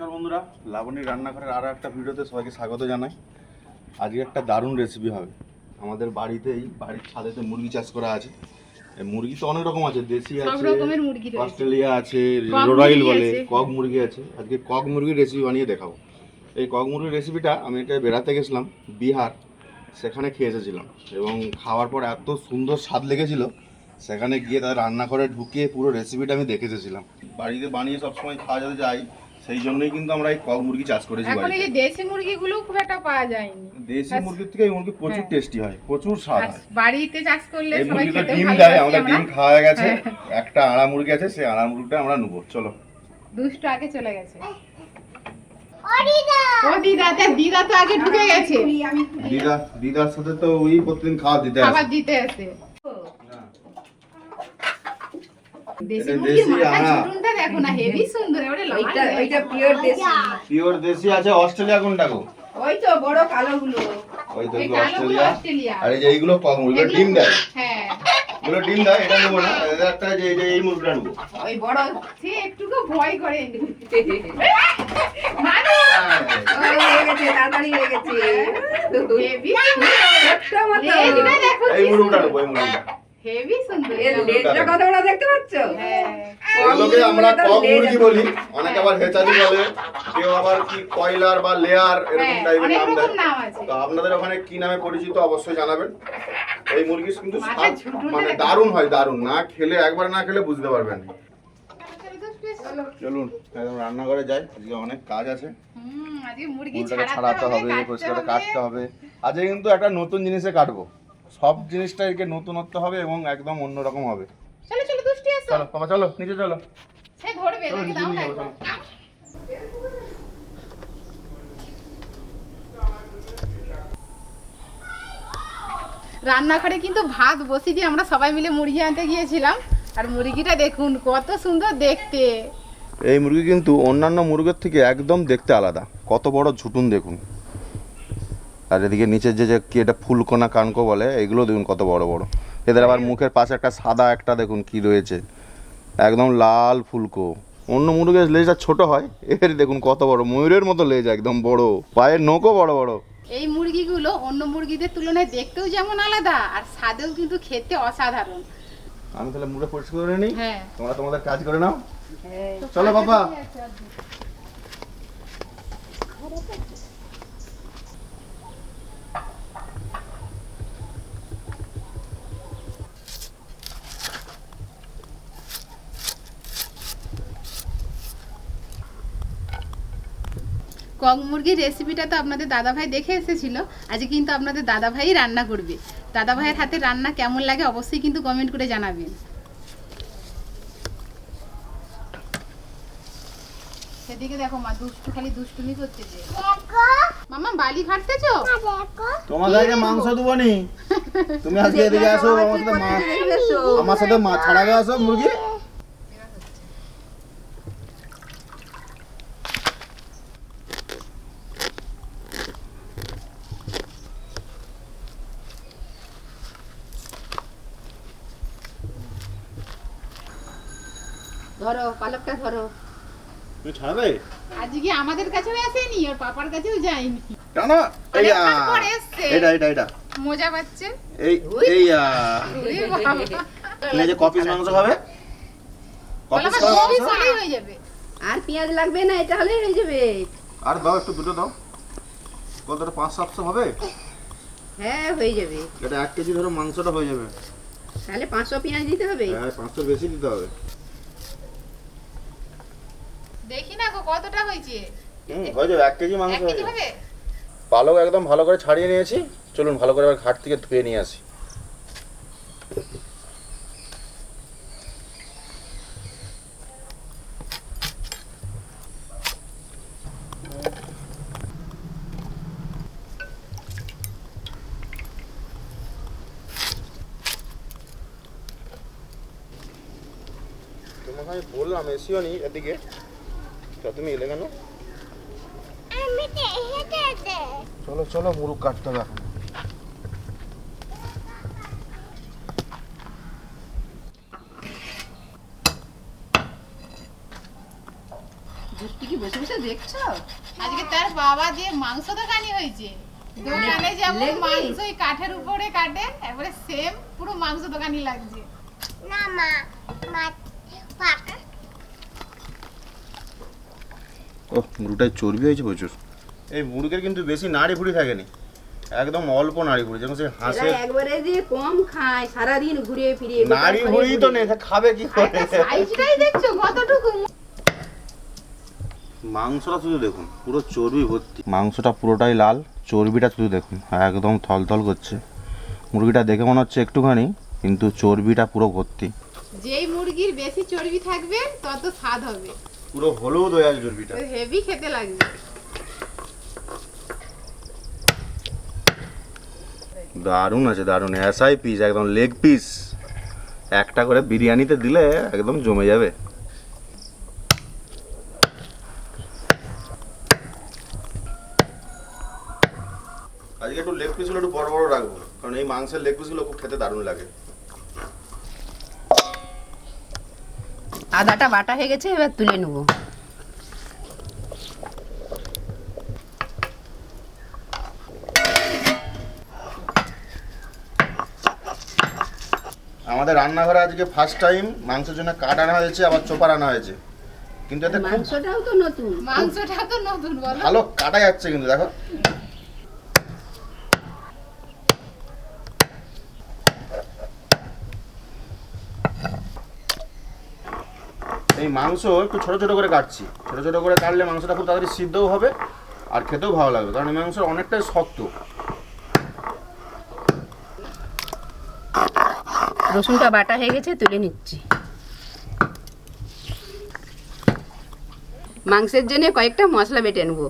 নমস্কার বন্ধুরা লাবণী রান্নাঘরের আরও একটা ভিডিওতে সবাইকে স্বাগত জানাই। আজকে একটা দারুণ রেসিপি হবে। আমাদের বাড়িতেই বাড়ির ছাদেতে মুরগি চাষ করা আছে। মুরগি তো অনেক রকম আছে দেশি আছে মুরগি অস্ট্রেলিয়া আছে রোডাইল বলে কক মুরগি আছে। আজকে কক মুরগির রেসিপি বানিয়ে দেখাবো। এই কক মুরগির রেসিপিটা আমি এটা বেড়াতে গেছিলাম বিহার। সেখানে খেয়ে এসেছিলাম। এবং খাওয়ার পর এত সুন্দর স্বাদ লেগেছিল সেখানে গিয়ে তাদের রান্নাঘরে ঢুকিয়ে পুরো রেসিপিটা আমি দেখে এসেছিলাম। বাড়িতে বানিয়ে সবসময় খাওয়া যাতে যাই। সেই জন্যই কিন্তু আমরা এই কক মুরগি চাষ করেছি এখন এই যে দেশি মুরগিগুলো খুব একটা পাওয়া যায়নি। দেশি। মুরগির থেকে এই মুরগি প্রচুর হ্যাঁ। টেস্টি হয় প্রচুর স্বাদ হয়। বাড়িতে চাষ করলে এই সবাই খেতে ডিম দেয় আমাদের ডিম খাওয়া গেছে হ্যাঁ। একটা আড়া মুরগি আছে সেই আড়া মুরগিটা আমরা নেব চলো। দুষ্ট আগে চলে গেছে। ও দিদা তা দিদা তো আগে ঢুকে গেছে। দিদা দিদার সাথে তো ওই প্রতিদিন খাওয়া দিতে খাবার আসে। দিতে আসে। দেশি মুরগির মাথা দেখো না হেভি সুন্দর ওটা ওইটা ওইটা পিওর দেশি। পিওর দেশি আছে অস্ট্রেলিয়া কোনটা গো? ওই তো বড় কালো গুলো ওই তো অস্ট্রেলিয়া আর এই যে এইগুলো মুরগি এগুলো ডিম দেয়? হ্যাঁ। এগুলো ডিম দেয় এটা নেব না। একটা যে যে এই মুরগিটা নেব। ওই বড় সে একটুকু ভয় করে। মানু হয়ে। তাড়াতাড়ি হয়ে গেছে। এই মুরগিটা নেব এই মুরগিটা। হেভি সুন্দর এর লেজটা কত বড় দেখতে পাচ্ছ? হ্যাঁ। এগুলোকে আমরা কক মুরগি বলি। অনেকে আবার হেচালি বলে। কেউ আবার কি কয়লার বা লেয়ার এরকম হ্যাঁ, টাইপের নাম দেয়। তো আপনাদের ওখানে কি নামে পরিচিত অবশ্যই জানাবেন। এই মুরগি কিন্তু মানে। দারুণ হয় দারুণ। না খেলে একবার না খেলে বুঝতে পারবেন। চলুন একদম রান্নাঘরে যাই। আজকে অনেক কাজ আছে। হুম, আজকে মুরগি ছাড়াতে হবে কাটতে পরিষ্কার হবে। কাটতে হবে। আজকে কিন্তু একটা নতুন জিনিসে কাটবো। সব জিনিসটাকে নতুনত্ব হবে এবং একদম অন্যরকম হবে। চলো চলো দুষ্টি এসো চলো বাবা চলো নিচে চলো। সে ধরবে চলো, তাকে দাও না রান্নাঘরে কিন্তু ভাত বসিয়ে দিয়ে আমরা সবাই মিলে মুরগি আনতে গিয়েছিলাম। আর মুরগিটা দেখুন কত সুন্দর দেখতে। এই মুরগি কিন্তু অন্যান্য মুরগির থেকে একদম দেখতে আলাদা। কত বড় ঝুটুন দেখুন। আর এদিকে নিচের যে যে কি এটা ফুলকোনা কানকো বলে এগুলো দেখুন কত বড় বড়। এদের আবার মুখের পাশে একটা সাদা একটা দেখুন কি রয়েছে। একদম লাল ফুলকো। অন্য মুরগির লেজটা ছোট হয় এর দেখুন কত বড়। ময়ূরের মতো লেজ একদম বড়। পায়ের নখও বড় বড়। এই মুরগিগুলো অন্য মুরগিদের তুলনায় দেখতেও যেমন আলাদা আর স্বাদেও কিন্তু খেতে অসাধারণ। আমি তাহলে মুড়ে পরিষ্কার করে নিই? হ্যাঁ। তোমরা তোমাদের কাজ করে নাও? হ্যাঁ। চলো বাবা কক মুরগির রেসিপিটা তো আপনাদের দাদাভাই দেখে এসেছিল। আজকে কিন্তু আপনাদের দাদাভাই রান্না করবে। দাদাভাইয়ের হাতে রান্না কেমন লাগে অবশ্যই কিন্তু কমেন্ট করে জানাবেন। সেদিকে দেখো মা দুষ্টু খালি দুষ্টুমি করতে যে। মামা বালি ঘাটতেছো মাংস দেবো নি? তুমি আজকে এদিকে আসো আমার সাথে। আমার ছাড়াবে আসো মুরগি? ধরো পালকটা ধরো। ছাড়াবে? আজকে আমাদের কাছেও আসেনি ওর পাপার কাছেও যায়নি। কেন। এটা এটা এটা। মজা পাচ্ছে। এই এই। তুমি যে কপিস মাংস খাবে? কপিস খাবে? হয়ে যাবে। আর পেঁয়াজ লাগবে না এটা হলেই হয়ে যাবে। আর দাও একটু দুটো দাও। কতটা পাঁচ সাতশো হবে? হ্যাঁ হয়ে যাবে। এটা এক কেজি ধরো মাংসটা হয়ে যাবে। তাহলে পাঁচশো পেঁয়াজ দিতে হবে। হ্যাঁ পাঁচশো বেশি দিতে হবে। দেখি না গো কতটা হয়েছে? হুম হয়ে যাবে এক কেজি মাংস হয়ে যাবে। পালক একদম ভালো করে ছাড়িয়ে নিয়েছি। চলুন ভালো করে এবার ঘাট থেকে ধুয়ে নিয়ে আসি। তোমাকে আমি বললাম এসিও নি এদিকে। তা তুমি এলে কেন? চলো চলো মুরুখ কাটতে হবে এখন দুষ্টি কি বসে বসে দেখছ? আজকে তার বাবা দিয়ে মাংস দোকানি হয়েছে। দোকানে যেমন মাংস ওই কাঠের উপরে কাটে একবারে সেম পুরো মাংস দোকানি লাগছে। না মা মা পাক ও মুরগিটায় চর্বি হয়েছে প্রচুর। এই মুরগির কিন্তু বেশি নাড়ি ভুড়ি থাকেনি একদম অল্প নাড়ি ভুড়ি যেমন সে হাঁসের একবারে যে কম খায় সারাদিন ঘুরে ফিরে নাড়ি ভুড়ি তো নেই তা খাবে কি করে? সাইজটাই দেখছ কতটুকু? মাংসটা শুধু দেখুন পুরো চর্বি ভর্তি। মাংসটা পুরোটাই লাল চর্বিটা শুধু দেখুন একদম থলথল করছে। মুরগিটা দেখে মনে হচ্ছে একটুখানি কিন্তু চর্বিটা পুরো ভর্তি। যেই মুরগির বেশি চর্বি থাকবে তত স্বাদ হবে। পুরো হলুদ হয়ে চর্বিটা। হেভি খেতে লাগবে। দারুণ আছে দারুণ। এসআই পিস একদম লেগ পিস একটা করে বিরিয়ানিতে দিলে একদম জমে যাবে। আজকে একটু লেগ পিসগুলো একটু বড় বড় রাখব কারণ এই মাংসের লেগ পিসগুলো খুব খেতে দারুণ লাগে। আদাটা বাটা হয়ে গেছে এবার তুলে নেব। আমাদের রান্নাঘরে আজকে ফার্স্ট টাইম মাংসের জন্য কাট আনা হয়েছে আবার চোপার আনা হয়েছে। কিন্তু এতে মাংসটাও তো নতুন। মাংসটা তো নতুন বলো। ভালো কাটা যাচ্ছে কিন্তু দেখো। এই মাংস একটু ছোট ছোট করে কাটছি। ছোট ছোট করে কাটলে মাংসটা খুব তাড়াতাড়ি সিদ্ধও হবে আর খেতেও ভালো লাগবে, কারণ এই মাংস অনেকটাই শক্ত। রসুনটা বাটা হয়ে গেছে, তুলে নিচ্ছি। মাংসের জন্য কয়েকটা মশলা বেটে নেব।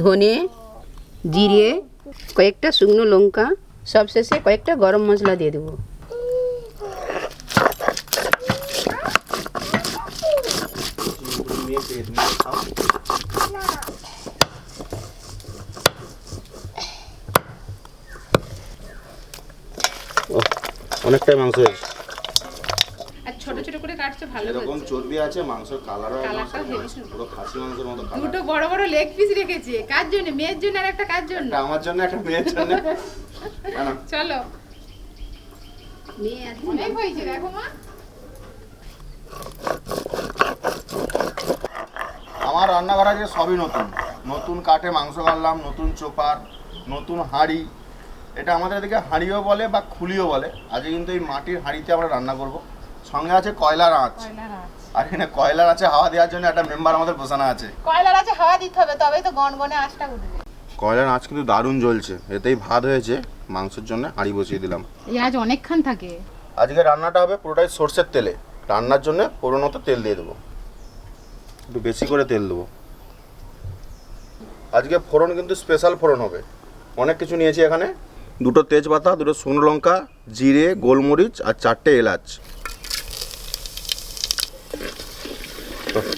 ধনে, জিরে, কয়েকটা শুকনো লঙ্কা, সবশেষে কয়েকটা গরম মশলা দিয়ে দেবো। অনেকটাই মাংস হয়েছে। আর ছোট ছোট করে কাটছো ভালো এরকম চর্বি আছে মাংসের কালারও কালারটাও হেভি পুরো খাসি মাংসের মতো কালার দুটো বড় বড় লেগ পিস রেখেছে কার জন্য? মেয়ের জন্য আর একটা কার জন্য? আমার জন্য একটা মেয়ের জন্য। চলো। মেয়ে আছে অনেক হয়েছে। দেখো মা। আমার রান্নাঘর আছে সবই নতুন। নতুন কাঠে মাংস কাটলাম নতুন চোপার নতুন হাঁড়ি। এটা আমাদের এদিকে হাঁড়িও বলে বা খুলিও বলে। আজকে কিন্তু এই মাটির হাঁড়িতে আমরা রান্না করব। সঙ্গে আছে কয়লার আঁচ। কয়লার আঁচ। আর এখানে কয়লার আছে হাওয়া দেওয়ার জন্য একটা মেম্বার আমাদের বসানো আছে। কয়লার আছে হাওয়া দিতে হবে তবেই তো গনগনে আঁচটা উঠবে। কয়লার আঁচ কিন্তু দারুণ জ্বলছে। এতেই ভাত হয়েছে মাংসের জন্য হাঁড়ি বসিয়ে দিলাম। এই আজ অনেকক্ষণ থাকে। আজকে রান্নাটা হবে পুরোটাই সর্ষের তেলে। রান্নার জন্য পুরোনো তেল দিয়ে দেবো। একটু বেশি করে তেল দেবো। আজকে ফোড়ন কিন্তু স্পেশাল ফোড়ন হবে। অনেক কিছু নিয়েছি এখানে। দুটো তেজপাতা, দুটো শুকনো লঙ্কা, জিরে, গোলমরিচ আর চারটে এলাচ।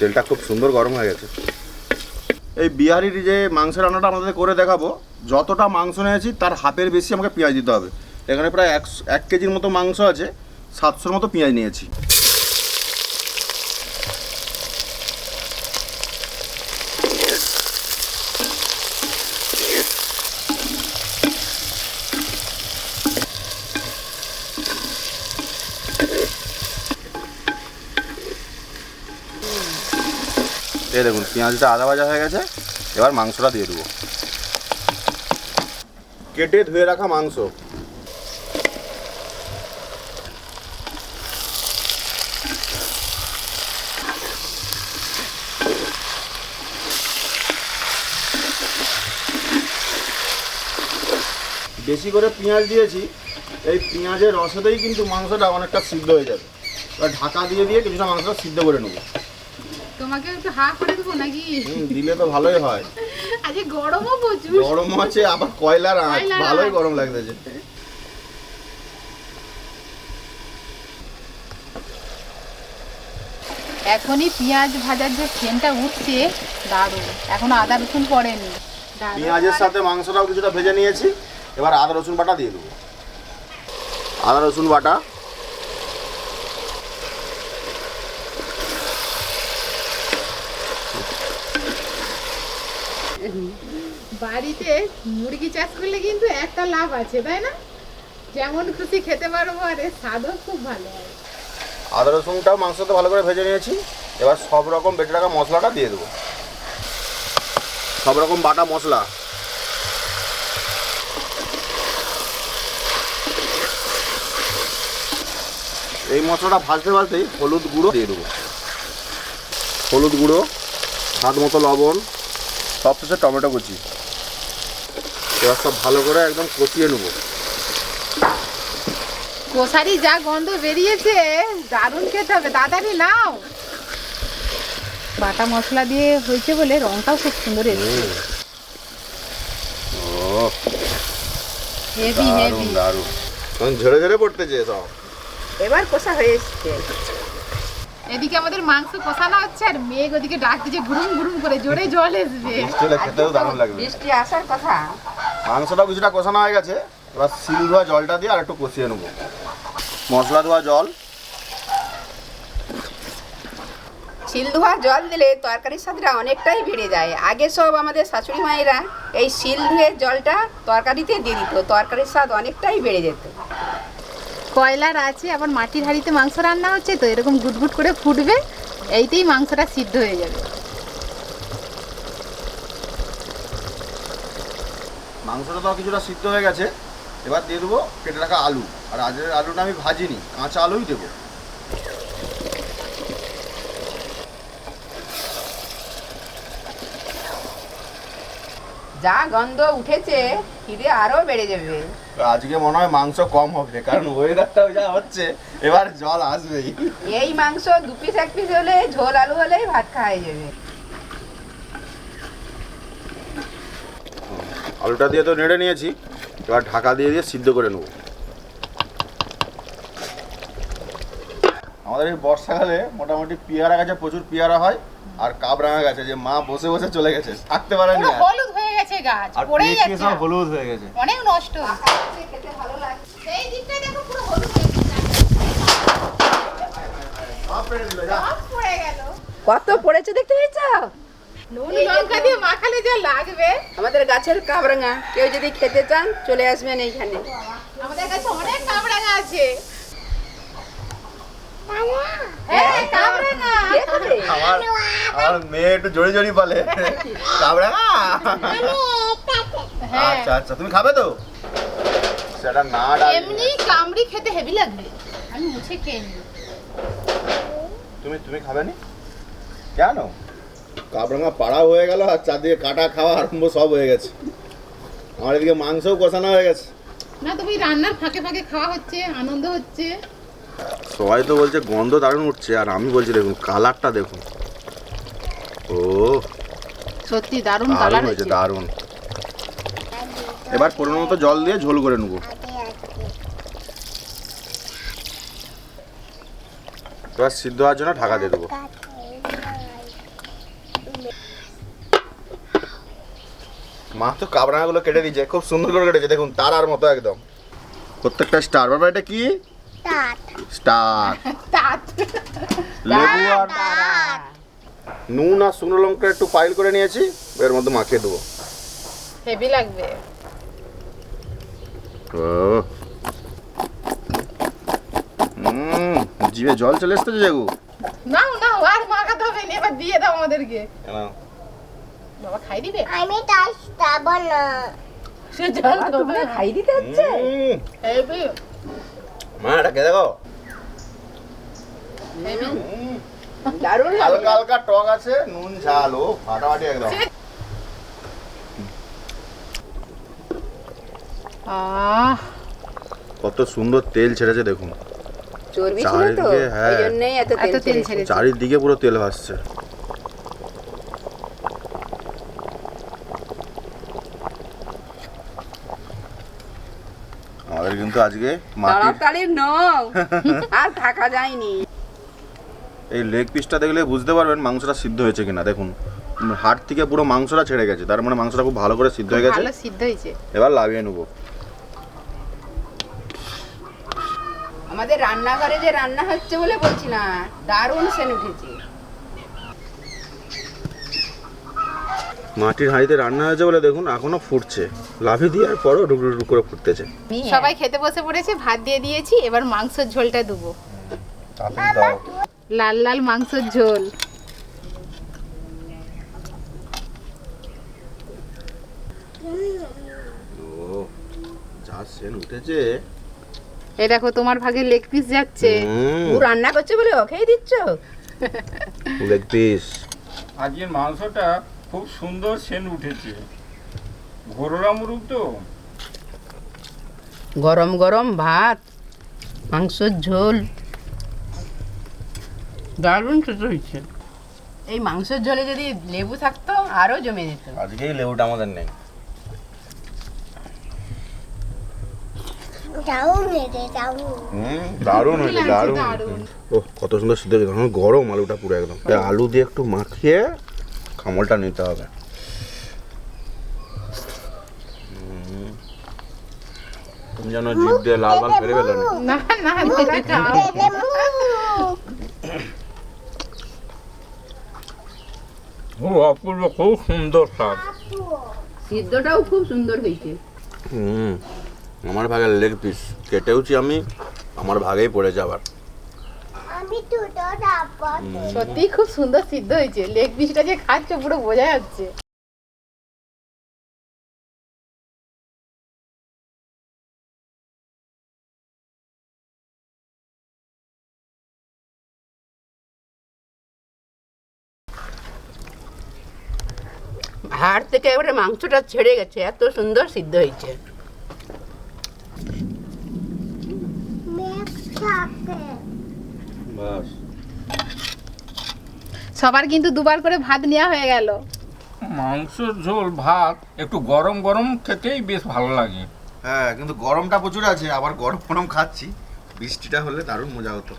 তেলটা খুব সুন্দর গরম হয়ে গেছে। এই বিহারির যে মাংসের রান্নাটা আমাদের করে দেখাবো, যতটা মাংস নিয়েছি তার হাফের বেশি আমাকে পেঁয়াজ দিতে হবে। এখানে প্রায় এক এক কেজির মতো মাংস আছে, সাতশোর মতো পেঁয়াজ নিয়েছি। এই দেখুন, পেঁয়াজটা আদা ভাজা হয়ে গেছে, এবার মাংসটা দিয়ে দেবো। কেটে ধুয়ে রাখা মাংস। বেশি করে পেঁয়াজ দিয়েছি, এই পেঁয়াজের রসেতেই কিন্তু মাংসটা অনেকটা সিদ্ধ হয়ে যাবে। এবার ঢাকা দিয়ে দিয়ে কিছুটা মাংসটা সিদ্ধ করে নেব। তোমাকে একটু হা করে দেবো নাকি? দিলে তো ভালোই হয়। আজকে গরমও প্রচুর। গরম আছে আবার কয়লার আঁচ। ভালোই গরম লাগতেছে এখনই পেঁয়াজ ভাজার যে ফ্লেমটা উঠছে দারুণ। এখনও আদা রসুন পড়েনি। পেঁয়াজের সাথে মাংসটাও কিছুটা ভেজে নিয়েছি। এবার আদা রসুন বাটা দিয়ে দেবো। আদা রসুন বাটা বাড়িতে মুরগি চাষ করলে কিন্তু একটা লাভ আছে, তাই না? যেমন খুশি খেতে পারব আর স্বাদও খুব ভালো হয়। আদা রসুনটাও মাংসতে ভালো করে ভেজে নিয়েছি। এবার সব রকম বেটে রাখা মশলাটা দিয়ে দেবো। সব রকম বাটা মশলা। এই মশলাটা ভাজতে ভাজতেই হলুদ গুঁড়ো দিয়ে দেবো। হলুদ গুঁড়ো, স্বাদ মতো লবণ। সবশেষে টমেটো কুচি। এবার সব ভালো করে একদম কষিয়ে নেব। কষারি যা গন্ধ বেরিয়েছে দারুণ খেতে হবে তাড়াতাড়ি নাও। বাটা মশলা দিয়ে হয়েছে বলে রংটাও খুব সুন্দর এসেছে। হেভি দারুণ হেভি দারুণ তখন ঝেড়ে ঝেড়ে পড়তেছে সব। এবার কষা হয়ে এসছে। এদিকে আমাদের মাংস কষানো হচ্ছে আর মেঘ ওদিকে ডাক দিচ্ছে গুরুম গুরুম করে জোরে জল আসবে চলে খেতেও দারুণ লাগবে। বৃষ্টি আসার কথা। মাংসটা কিছুটা কষানো হয়ে গেছে এবার সিল ধোয়া জলটা দিয়ে আর একটু কষিয়ে নেব। মশলা ধোয়া জল। শিল ধোয়া জল দিলে তরকারির স্বাদটা অনেকটাই বেড়ে যায়। আগে সব আমাদের শাশুড়ি মায়েরা এই শিল ধুয়ে জলটা তরকারিতে দিয়ে দিত তরকারির স্বাদ অনেকটাই বেড়ে যেত। কয়লার আছে আবার মাটির হাঁড়িতে মাংস রান্না হচ্ছে তো এরকম গুটগুট করে ফুটবে এইতেই মাংসটা সিদ্ধ হয়ে যাবে। মাংসটা তো কিছুটা সিদ্ধ হয়ে গেছে এবার দিয়ে দেবো কেটে রাখা আলু। আর আজের আলুটা আমি ভাজিনি কাঁচা আলুই দেবো। যা গন্ধ উঠেছে খিদে আরও বেড়ে যাবে। আজকে মনে হয় মাংস কম হবে কারণ ওয়েদারটাও যা হচ্ছে এবার জল আসবেই। এই মাংস দু পিস এক পিস হলে ঝোল আলু হলেই ভাত খাওয়া যাবে। আলুটা দিয়ে তো নেড়ে নিয়েছি এবার ঢাকা দিয়ে দিয়ে সিদ্ধ করে নেব। আমাদের এই বর্ষাকালে মোটামুটি পেয়ারা গাছে প্রচুর পেয়ারা হয় আর কাবরাঙা গাছে যে মা বসে বসে চলে গেছে থাকতে পারেনি পুরো হলুদ গেছে গাছ আর পড়েই যাচ্ছে হলুদ হয়ে গেছে। অনেক নষ্ট হয়েছে। খেতে ভালো লাগে সেই দিকটা দেখো পুরো হলুদ হয়ে গেছে। কত পড়েছে দেখতে পেয়েছ? নুন লঙ্কা দিয়ে মাখালে যা লাগবে। আমাদের গাছের কাবরাঙা কেউ যদি খেতে চান চলে আসবেন এইখানে। আমাদের কাছে অনেক কামরাঙা আছে হ্যাঁ কামরাঙা কে খাবে? আমার আমার মেয়ে একটু জড়ি জড়ি বলে। হ্যাঁ আচ্ছা আচ্ছা তুমি খাবে তো? সেটা না এমনি কামড়ি খেতে হেভি লাগবে। আমি মুছে খেয়ে নিই। তুমি তুমি খাবে নি? কেন? কাবরাঙা পাড়া হয়ে গেল আর চারদিকে কাটা খাওয়া আরম্ভ সব হয়ে গেছে। আমার এদিকে মাংসও কষানো হয়ে গেছে। না তুমি রান্নার ফাঁকে ফাঁকে খাওয়া হচ্ছে আনন্দ হচ্ছে। সবাই তো বলছে গন্ধ দারুণ উঠছে আর আমি বলছি দেখুন কালারটা দেখুন। ও সত্যি দারুণ কালার হয়েছে হয়েছে। দারুণ। এবার পরিমাণ মতো জল দিয়ে ঝোল করে নেব। এবার সিদ্ধ হওয়ার জন্য ঢাকা দিয়ে দেবো। মা তো কাবরাঙাগুলো কেটে দিয়েছে খুব সুন্দর করে কেটেছে দেখুন তারার মতো একদম। প্রত্যেকটা স্টার বাবা এটা কি? তাত স্টার তাত লেবু আর নুন আর শুকনো লঙ্কা একটু পাইল করে নিয়েছি এর মধ্যে মাখিয়ে দেবো। হেভি লাগবে। ও হুম জিভে জল চলে এসছে জাগু? নাও নাও আর মাখাতে হবে না এবার দিয়ে দাও আমাদেরকে। বাবা খাই দিবে? আমি তাস খাব না। সে জল বাবা, খাই দিতে হচ্ছে? হেভি মা এটা কে দেখো দারুণ হালকা হালকা টক আছে নুন ঝাল ও ফাটাফাটি একদম আহ কত সুন্দর তেল ছেড়েছে দেখুন। চর্বি ছিল তো চারিদিকে, হ্যাঁ। ওই জন্যই এত এত তেল তেল ছেড়েছে ছেড়েছে চারিদিকে পুরো তেল ভাসছে। আমাদের কিন্তু আজকে তাড়াতাড়ি নও আর থাকা যায়নি। এই লেগ পিসটা দেখলে বুঝতে পারবেন মাংসটা সিদ্ধ হয়েছে কিনা। দেখুন হাড় থেকে পুরো মাংসটা ছেড়ে গেছে। তার মানে মাংসটা খুব ভালো করে সিদ্ধ হয়ে গেছে। ভালো সিদ্ধ হয়েছে। এবার লাভিয়ে নেব। আমাদের রান্নাঘরে যে রান্না হচ্ছে বলে বলছি না দারুণ সেন উঠেছে। মাটির হাঁড়িতে রান্না হয়েছে বলে দেখুন এখনও ফুটছে। লাফি দিয়ে আর পরও ডুক ডুক করে ফুটতেছে। সবাই খেতে বসে পড়েছে ভাত দিয়ে দিয়েছি এবার মাংসের ঝোলটা দেবো। লাল লাল মাংসের ঝোল। উঠেছে। এই দেখো তোমার ভাগে লেগ পিস যাচ্ছে। ও রান্না করছে বলে ওকেই দিচ্ছ? লেগ পিস আজকের মাংসটা খুব সুন্দর সেন উঠেছে। ঘোরলা মুরগ তো। গরম গরম ভাত মাংসের ঝোল। দারুণ খেতে হয়েছে এই মাংসের ঝোলে যদি লেবু থাকতো আরও জমে যেত। আজকেই লেবুটা আমাদের নেই। দারুণ হয়েছে দারুণ। দারুণ। ও কত সুন্দর সিদ্ধ গরম আলুটা পুরো একদম। আলু দিয়ে একটু মাখিয়ে খামলটা নিতে হবে। তুমি যেন জিভ দিয়ে লাল লাল ফেলে ফেলো না। খুব অপূর্ব খুব সুন্দর স্বাদ সিদ্ধটাও খুব সুন্দর হয়েছে। হুম আমার ভাগের লেগ পিস কেটেওছি আমি আমার ভাগেই পড়ে ডাব্বা সত্যি খুব সুন্দর সিদ্ধ হয়েছে। লেগ পিসটা যে খাচ্ছ পুরো বোঝা যাচ্ছে। হাড় থেকে এবারে মাংসটা ছেড়ে গেছে। এত সুন্দর সিদ্ধ হয়েছে। সবার কিন্তু দুবার করে ভাত নেওয়া হয়ে গেল। মাংসর ঝোল ভাত একটু গরম গরম খেতেই বেশ ভালো লাগে। হ্যাঁ কিন্তু গরমটা প্রচুর আছে আবার গরম গরম খাচ্ছি। বৃষ্টিটা হলে দারুণ মজা হতো।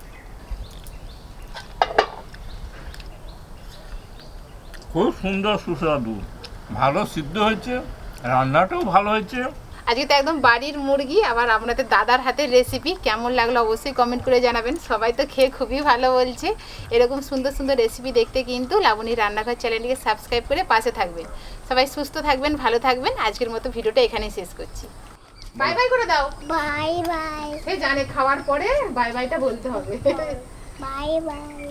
খুব সুন্দর সুস্বাদু। ভালো সিদ্ধ হয়েছে রান্নাটাও ভালো হয়েছে। আজকে তো একদম বাড়ির মুরগি আবার আপনাদের দাদার হাতের রেসিপি কেমন লাগল অবশ্যই কমেন্ট করে জানাবেন। সবাই তো খেয়ে খুবই ভালো বলছে। এরকম সুন্দর সুন্দর রেসিপি দেখতে কিন্তু লাবণী রান্নাঘর চ্যানেলটিকে সাবস্ক্রাইব করে পাশে থাকবেন। সবাই সুস্থ থাকবেন ভালো থাকবেন। আজকের মতো ভিডিওটা এখানেই শেষ করছি। বাই বাই করে দাও। বাই বাই সে জানে খাওয়ার পরে বাই বাইটা বলতে হবে। Bye bye